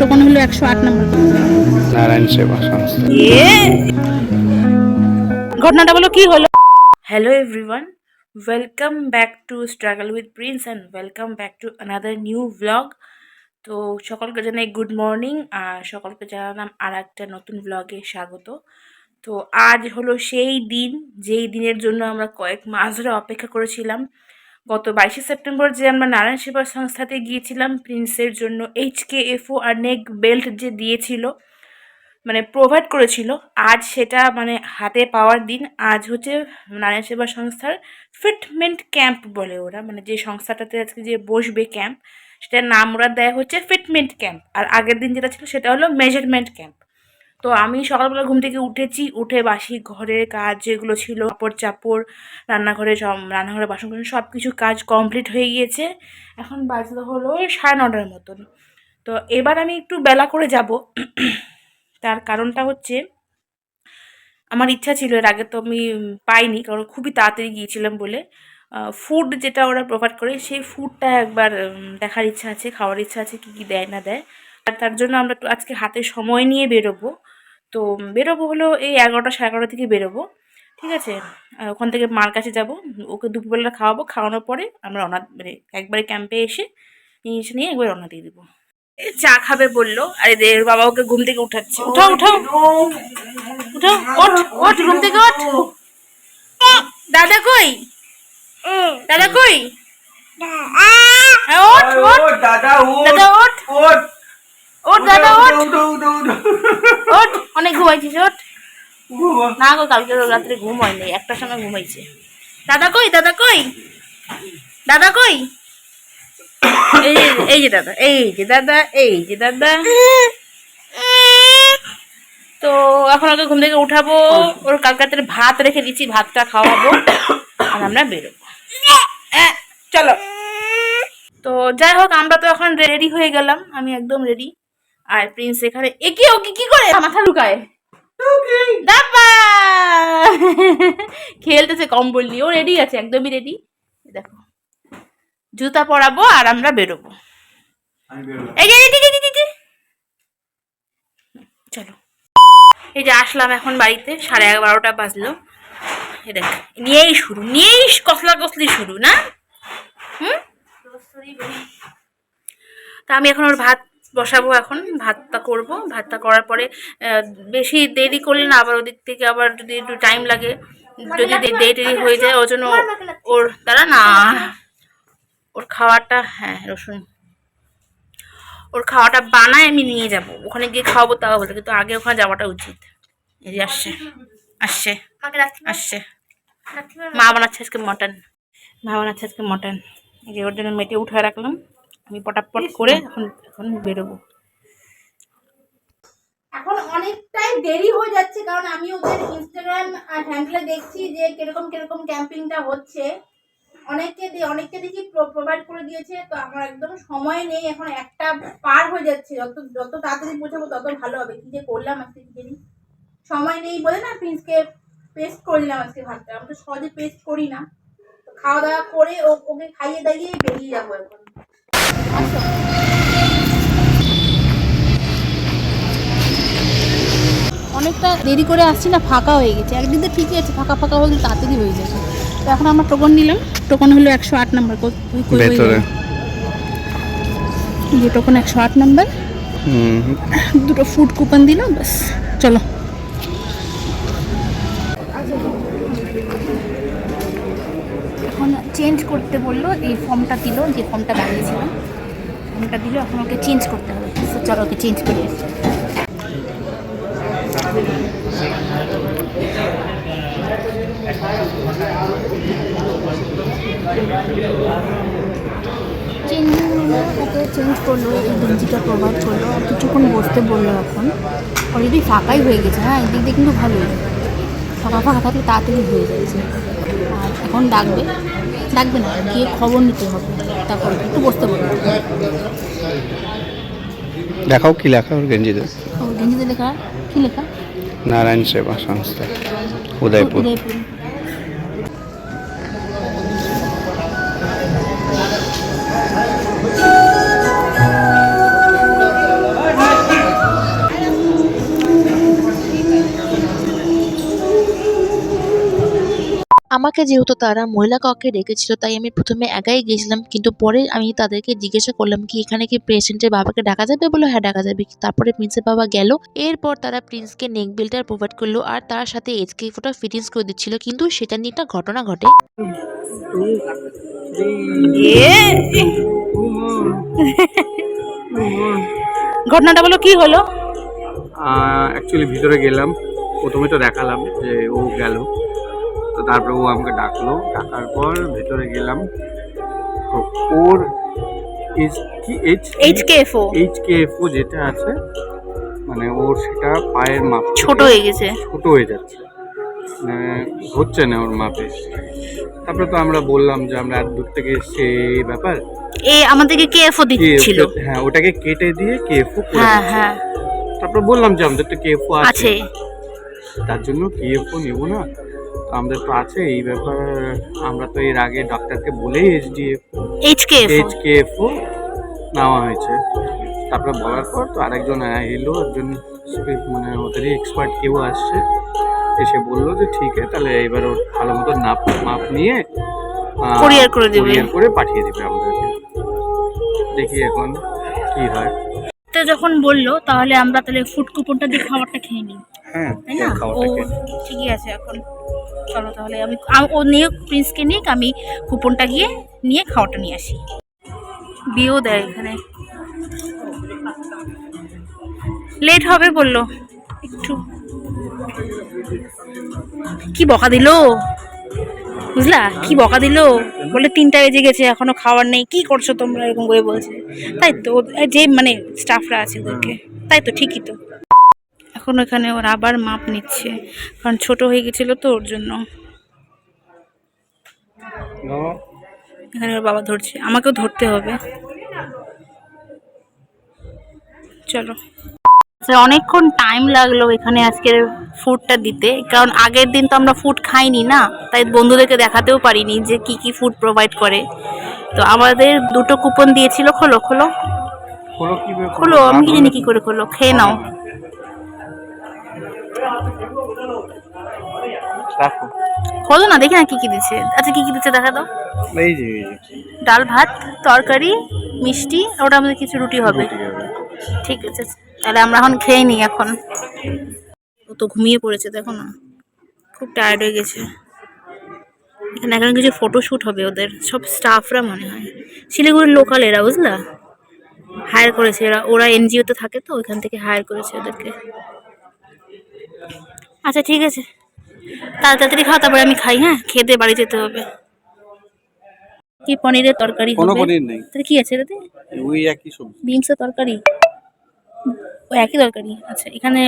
Token হলো একশো আট নম্বর নারায়ণ সেবা সংস্থা। ঘটনাটা বলো কি হলো? Hello everyone welcome back to struggle with Prince and welcome back to another new blog তো সকলকে জানাই গুড মর্নিং আর সকলকে জানালাম আর একটা নতুন ব্লগে স্বাগত। তো আজ হলো সেই দিন যেই দিনের জন্য আমরা কয়েক মাস ধরে অপেক্ষা করেছিলাম। গত বাইশে সেপ্টেম্বর যে আমরা নারায়ণ সেবা সংস্থাতে গিয়েছিলাম, প্রিন্সের জন্য এইচ কে এফও আর নেক বেল্ট যে দিয়েছিল মানে প্রোভাইড করেছিল, আজ সেটা মানে হাতে পাওয়ার দিন। আজ হচ্ছে নারায়ণ সেবা সংস্থার ফিটমেন্ট ক্যাম্প বলে ওরা মানে যে সংস্থাটাতে আজকে যে বসবে ক্যাম্প সেটার নাম ওরা দেয় হচ্ছে ফিটমেন্ট ক্যাম্প আর আগের দিন যেটা ছিল সেটা হলো মেজারমেন্ট ক্যাম্প তো আমি সকালবেলা ঘুম থেকে উঠেছি, উঠে বাসি ঘরের কাজ যেগুলো ছিল কাপড় চাপড় রান্নাঘরে রান্নাঘরে বাসন সব কিছু কাজ কমপ্লিট হয়ে গিয়েছে। এখন বাজলো হলো সাড়ে নটার মতন। তো এবার আমি একটু বেলা করে যাব। তার কারণটা হচ্ছে, আমার ইচ্ছা ছিল, এর আগে তো আমি পাইনি, কারণ খুবই তাড়াতাড়ি গিয়েছিলাম বলে। ফুড যেটা ওরা প্রোভাইড করে, সেই ফুডটা একবার দেখার ইচ্ছা আছে, খাওয়ার ইচ্ছা আছে, কী কী দেয় না দেয়। আর তার জন্য আমরা একটু আজকে হাতে সময় নিয়ে বেরোবো। তো বেরোবো হলো এই এগারোটা সাড়ে এগারোটা থেকে বেরোবো ঠিক আছে? ওখান থেকে মার কাছে যাব ওকে দুপুরবেলা খাওয়াবো খাওয়ানোর পরে আমরা রওনা মানে একবারে ক্যাম্পে এসে জিনিস নিয়ে একবার রওনা দিয়ে দিব। চা খাবে বলল আর এদের বাবা ওকে ঘুম থেকে উঠাচ্ছে। উঠাও উঠাও। উঠো ওঠ ওঠ ঘুম থেকে ওঠ। দাদা কই? দাদা কই? হ্যাঁ, দাদা দাদা ওঠ ওঠ ওঠ দাদা ওঠ উঠো উঠো উঠো ওঠ অনেক ঘুমাইছিস ওঠ। না গো কালকে রাত্রে ঘুম হয়নি একটার সময় ঘুমাইছে। দাদা কই দাদা কই? দাদা কই? এই যে দাদা এই যে দাদা এই যে দাদা। তো এখন ওকে ঘুম থেকে উঠাবো ওর কালকে ভাত রেখে দিচ্ছি ভাতটা খাওয়াবো আর আমরা বেরোবো। চলো। তো যাই হোক আমরা তো এখন রেডি হয়ে গেলাম আমি একদম রেডি আর প্রিন্স এখানে একে ওকে কি করে? মাথা লুকায় খেলতেছে কম বললি ও রেডি আছে একদমই রেডি দেখো। জুতা পরাবো আর আমরা বেরোবো। চলো। এই যে আসলাম এখন বাড়িতে সাড়ে এগারোটা বাজলো। দেখ নিয়েই শুরু নিয়েই কসলা কসলি শুরু না? হুম? তা আমি এখন ওর ভাত বসাবো এখন ভাতটা করব। ভাতটা করার পরে বেশি দেরি করলে না আবার ওদিক থেকে আবার যদি একটু টাইম লাগে যদি দেরি টেরি হয়ে যায় ওর জন্য ওর দাঁড়া না ওর খাওয়াটা হ্যাঁ রসুন। ওর খাওয়াটা বানায় আমি নিয়ে যাব। ওখানে গিয়ে খাওয়াবো তাও বলতে কিন্তু আগে ওখানে যাওয়াটা উচিত। এই যে আসছে আসছে আসছে। মা বানাচ্ছে আজকে মটন। মা বানাচ্ছে আজকে মটন। এই যে ওর জন্য মেটে উঠে রাখলাম। আমি পটাপট করে এখন এখন বেরোবো। এখন অনেকটাই দেরি হয়ে যাচ্ছে কারণ আমি ওদের ইনস্টাগ্রাম আর হ্যান্ডেলে দেখছি যে কীরকম কীরকম ক্যাম্পিংটা হচ্ছে। অনেককে অনেককে দেখি প্রোভাইড করে দিয়েছে তো আমার একদম সময় নেই এখন একটা পার হয়ে যাচ্ছে। যত যত তাড়াতাড়ি পৌঁছাবো তত ভালো হবে। কি যে করলাম আজকে কি জানি? সময় নেই বলে না প্রিন্সকে পেস্ট করলাম আজকে ভাতটা। আমি তো সহজে পেস্ট করি না। তো খাওয়া দাওয়া করে ওকে খাইয়ে দাইয়ে বেরিয়ে যাব এখন। অনেকটা দেরি করে আসছি না ফাঁকা হয়ে গেছে। একদিন তো ঠিকই আছে ফাঁকা ফাঁকা হলে তাড়াতাড়ি হয়ে যাবে। তো এখন আমরা টোকন নিলাম। টোকন হলো একশো আট নাম্বার ভেতরে। যে টোকন একশো আট নাম্বার। দুটো ফুড কুপন দিলাম ব্যাস চলো। এখন চেঞ্জ করতে বলল এই ফর্মটা দিল যে ফর্মটা বানিয়েছিলাম। ফর্মটা দিল এখন ওকে চেঞ্জ করতে হবে। তো চলো ওকে চেঞ্জ করে চেঞ্জ ওকে চেঞ্জ করল, এই গেঞ্জিটা প্রোভাইড করল। আর কিছুক্ষণ বসতে বলল এখন। অলরেডি ফাঁকাই হয়ে গেছে হ্যাঁ এদিক দিয়ে কিন্তু ভালোই। ফাঁকা ফাঁকা থাকলে তাড়াতাড়ি হয়ে যাচ্ছে। আর এখন ডাকবে। ডাকবে না গিয়ে খবর নিতে হবে তারপর একটু বসতে পারবে দেখাও কি লেখা ওর গেঞ্জিতে? ও গেঞ্জিতে লেখা কি লেখা? নারায়ণ সেবা সংস্থা উদয়পুর। উদয়পুর। আমাকে যেহেতু তারা মহিলা কাউকে ডেকেছিল তাই আমি প্রথমে একাই গেছিলাম কিন্তু পরে আমি তাদেরকে জিজ্ঞাসা করলাম কি এখানে কি পেশেন্টের বাবাকে ডাকা যাবে বলে? হ্যাঁ ডাকা যাবে। তারপরে প্রিন্সের বাবা গেল। এরপর তারা প্রিন্সকে নেক বেল্টার প্রোভাইড করল আর তার সাথে এইচকে ফোটা ফিটিংস করে দিচ্ছিল। কিন্তু সেটা নিয়ে একটা ঘটনা ঘটে। ঘটনাটা বলো কি হলো? অ্যাকচুয়ালি ভিতরে গেলাম। প্রথমে তো দেখালাম যে ও গেল। তো তারপরে ও আমাকে ডাকলো। ডাকার পর ভেতরে গেলাম। তো ওর এইচ কি? এইচ যেটা আছে মানে ওর সেটা পায়ের মাপ ছোট হয়ে গেছে। ছোট হয়ে যাচ্ছে। মানে হচ্ছে না ওর মাপে। তারপরে তো আমরা বললাম যে আমরা এত দূর থেকে এই ব্যাপার। এ আমাদেরকে কে এফ ও কে দিচ্ছিল হ্যাঁ ওটাকে কেটে দিয়ে কেএফও করে হ্যাঁ হ্যাঁ। তারপর বললাম যে আমাদের তো কেএফও আছে। তার জন্য কেএফও নেব না। তো আমাদের তো আছে এই ব্যাপার আমরা তো এর আগে ডাক্তারকে বলেই HDF H K F H নেওয়া হয়েছে। তারপরে বলার পর তো আরেকজন এলো একজন মানে ওদেরই এক্সপার্ট কেউ আসছে এসে বলল যে ঠিক আছে তাহলে এবার ওর ভালো মতো নাপ মাপ নিয়ে Courier করে দেবে। করে পাঠিয়ে দেবে আমাদেরকে। দেখি এখন কি হয়। তো যখন বলল তাহলে আমরা তাহলে ফুড কুপনটা দিয়ে খাবারটা খেয়ে নিই। হ্যাঁ তাই না? ও ঠিকই আছে এখন। চলো তাহলে আমি ও নিয়ে প্রিন্সকে নিয়ে আমি কুপনটা গিয়ে নিয়ে খাওয়াটা নিয়ে আসি। বিয়েও দেয় এখানে। লেট হবে বলল। একটু। কি বকা দিলো? বুঝলা? কি বকা দিলো? বলে তিনটা বেজে গেছে, এখনও খাওয়ার নেই, কি করছ তোমরা? এরকম করে বলছে। তাই তো যে মানে স্টাফরা আছে ওদেরকে। তাই তো, ঠিকই তো। এখন এখানে ওর আবার মাপ নিচ্ছে, কারণ ছোট হয়ে গেছিল তো ওর জন্য। এখানে ওর বাবা ধরছে, আমাকেও ধরতে হবে। চলো। অনেকক্ষণ টাইম লাগল এখানে আজকের ফুডটা দিতে। কারণ আগের দিন তো আমরা ফুড খাইনি না তাই বন্ধুদেরকে দেখাতেও পারিনি যে কি কি ফুড প্রোভাইড করে। তো আমাদের দুটো কুপন দিয়েছিল খোলো খোলো। খোলো আমি কি জানি কি করে খোলো খেয়ে নাও। খোলো না দেখি না কি কি দিচ্ছে। আচ্ছা কি কি দিচ্ছে দেখা দাও। এই যে ডাল ভাত তরকারি মিষ্টি ওটা আমাদের কিছু রুটি হবে। ঠিক আছে। তাহলে আমরা এখন খেয়ে নিই এখন। ও তো ঘুমিয়ে পড়েছে দেখো না। খুব টায়ার্ড হয়ে গেছে। এখানে এখন কিছু ফটোশ্যুট হবে ওদের। সব স্টাফরা মনে হয়। শিলিগুড়ির লোকাল এরা বুঝলা? হায়ার করেছে এরা। ওরা এনজিওতে থাকে তো ওইখান থেকে হায়ার করেছে ওদেরকে। আচ্ছা ঠিক আছে। তাড়াতাড়ি খাও তারপরে আমি খাই হ্যাঁ? খেতে বাড়ি যেতে হবে। কি পনিরের তরকারি কোনো হবে? পনির নেই। তাহলে কি আছে এটাতে? ওই একই সবজি। বিনসের তরকারি? ও একই তরকারি। আচ্ছা এখানে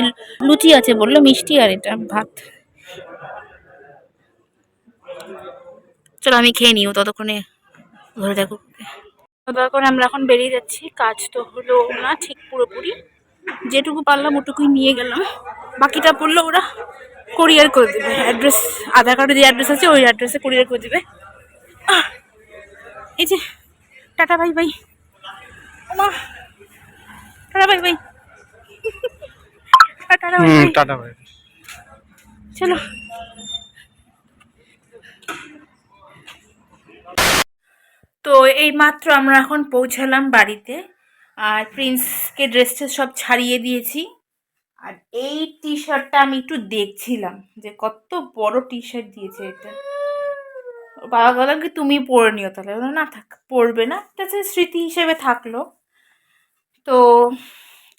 লুচি আছে বলল, মিষ্টি আর এটা, ভাত। চলো আমি খেয়ে নিও ততক্ষণে ধরে দেখো ততক্ষণে আমরা এখন বেরিয়ে যাচ্ছি। কাজ তো হলো না, ঠিক পুরোপুরি। যেটুকু পারলাম ওটুকুই নিয়ে গেলাম। বাকিটা পড়ল ওরা কোরিয়ার করে দেবে। অ্যাড্রেস আধার কার্ডে যে অ্যাড্রেস আছে, ওই অ্যাড্রেসে কোরিয়ার করে দেবে। এই যে, টাটা বাই বাই মা, tata bye bye tata hmm tata ভাই। চলো। তো এই মাত্র আমরা এখন পৌঁছালাম বাড়িতে আর প্রিন্সকে ড্রেস ট্রেস সব ছাড়িয়ে দিয়েছি। আর এই টি শার্টটা আমি একটু দেখছিলাম যে কত বড় টি শার্ট দিয়েছে এটা। বাবা বললাম কি তুমি পরে নিও তাহলে। না থাক পরবে না। এটা স্মৃতি হিসেবে থাকল। তো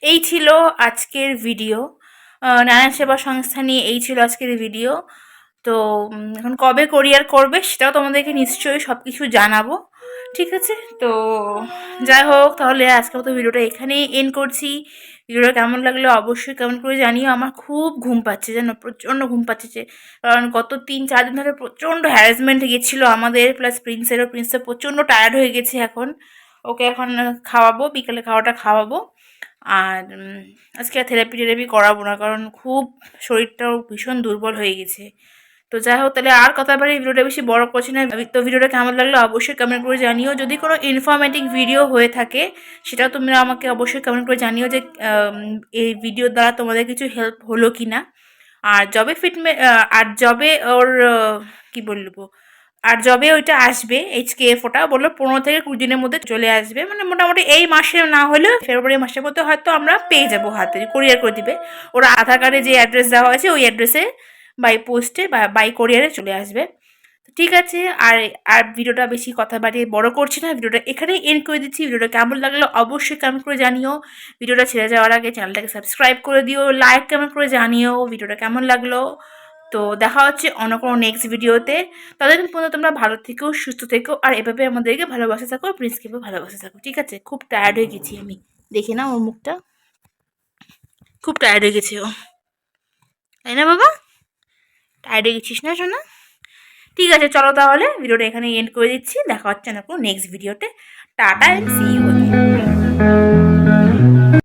এই ছিল আজকের ভিডিও নারায়ণ সেবা সংস্থা নিয়ে এই ছিল আজকের ভিডিও তো এখন কবে কোরিয়ার করবে সেটাও তোমাদেরকে নিশ্চয়ই সব কিছু জানাব। ঠিক আছে? তো, যাই হোক, তাহলে আজকে মতো ভিডিওটা এখানেই এন্ড করছি। ভিডিওটা কেমন লাগল অবশ্যই কেমন করে জানিও। আমার খুব ঘুম পাচ্ছে, জানো? প্রচণ্ড ঘুম পাচ্ছে কারণ গত তিন, চার দিন ধরে প্রচণ্ড হ্যারাসমেন্ট গেছিল আমাদের প্লাস প্রিন্সেরও প্রিন্সের প্রচণ্ড টায়ার্ড হয়ে গেছে এখন। ওকে এখন খাওয়াবো, বিকেলে খাওয়াটা খাওয়াবো। আর আজকে আর থেরাপি টেরাপি করাবো না, কারণ খুব শরীরটাও ভীষণ দুর্বল হয়ে গেছে। তো যাই হোক, তাহলে আর কথা বাড়ি ভিডিওটা বেশি বড় করছি না। তো ভিডিওটা কেমন লাগল অবশ্যই কমেন্ট করে জানিও। যদি কোনো ইনফরমেটিভ ভিডিও হয়ে থাকে সেটাও তোমরা আমাকে অবশ্যই কমেন্ট করে জানিও যে এই ভিডিওর দ্বারা তোমাদের কিছু হেল্প হলো কি না আর যবে ফিটমে আর জবে ওর কি বলব? আর যবে ওইটা আসবে এইচ কে এফ ওটা, বলল পনেরো থেকে কুড়ি দিনের মধ্যে চলে আসবে। মানে মোটামুটি এই মাসে না হলেও ফেব্রুয়ারি মাসের মধ্যে হয়তো আমরা পেয়ে যাব হাতে কোরিয়ার করে দিবে। ওরা আধার কার্ডে যে অ্যাড্রেস দেওয়া আছে ওই অ্যাড্রেসে বাই পোস্টে বা বাই কোরিয়ারে চলে আসবে। ঠিক আছে, আর আর ভিডিওটা বেশি কথা বাড়িয়ে বড় করছি না, ভিডিওটা এখানেই এন্ড করে দিচ্ছি। ভিডিওটা কেমন লাগল অবশ্যই কমেন্ট করে জানিও। ভিডিওটা ছেড়ে যাওয়ার আগে চ্যানেলটাকে সাবস্ক্রাইব করে দিও লাইক কেমন করে জানিও। ভিডিওটা কেমন লাগল? তো দেখা হচ্ছে অন্য কোনো নেক্সট ভিডিওতে ততদিন পর্যন্ত তোমরা ভালো থেকো, সুস্থ থেকো, আর এভাবে আমাদেরকে ভালোবাসা থাকো প্রিন্সকে ভালোবাসা থাকো, ঠিক আছে? খুব টায়ার্ড হয়ে গেছি আমি। দেখে না ওর মুখটা। খুব টায়ার্ড হয়ে গেছে ও। তাই না বাবা? টায়ার্ড হয়ে গেছিস না শোনা ঠিক আছে, চলো তাহলে। ভিডিওটা এখানে এন্ড করে দিচ্ছি। দেখা হচ্ছে না কোনো নেক্সট ভিডিওতে টাটা অ্যান্ড সি ইউ